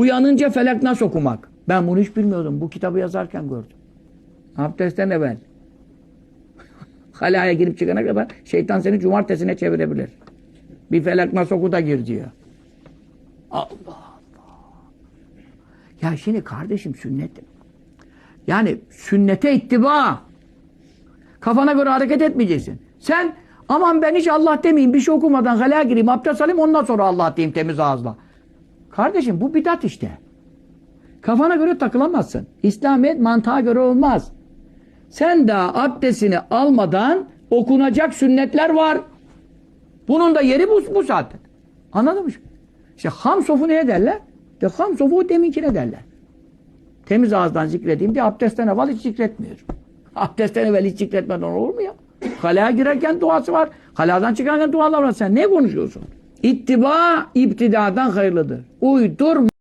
Uyanınca felak nasıl okumak? Ben bunu hiç bilmiyordum. Bu kitabı yazarken gördüm. Abdestten evvel. Halaya girip çıkana kadar şeytan seni cumartesine çevirebilir. Bir felak nasıl oku da gir diyor. Allah Allah. Ya şimdi kardeşim sünnet. Yani sünnete ittiba. Kafana göre hareket etmeyeceksin. Sen aman ben hiç Allah demeyeyim bir şey okumadan halaya gireyim abdest alayım ondan sonra Allah diyeyim temiz ağızla. Kardeşim bu bidat işte. Kafana göre takılamazsın. İslamiyet mantığa göre olmaz. Sen daha abdestini almadan okunacak sünnetler var. Bunun da yeri bu, bu zaten. Anladın mı? İşte ham sofu neye derler? De ham sofu deminkine derler. Temiz ağızdan zikredeyim diye abdestten evvel hiç zikretmiyor. Abdestten evvel hiç zikretmeden olur mu ya? Halaya girerken duası var. Haladan çıkarken dualar var. Sen ne konuşuyorsun? İttiba iptidadan hayırlıdır. Uydurma.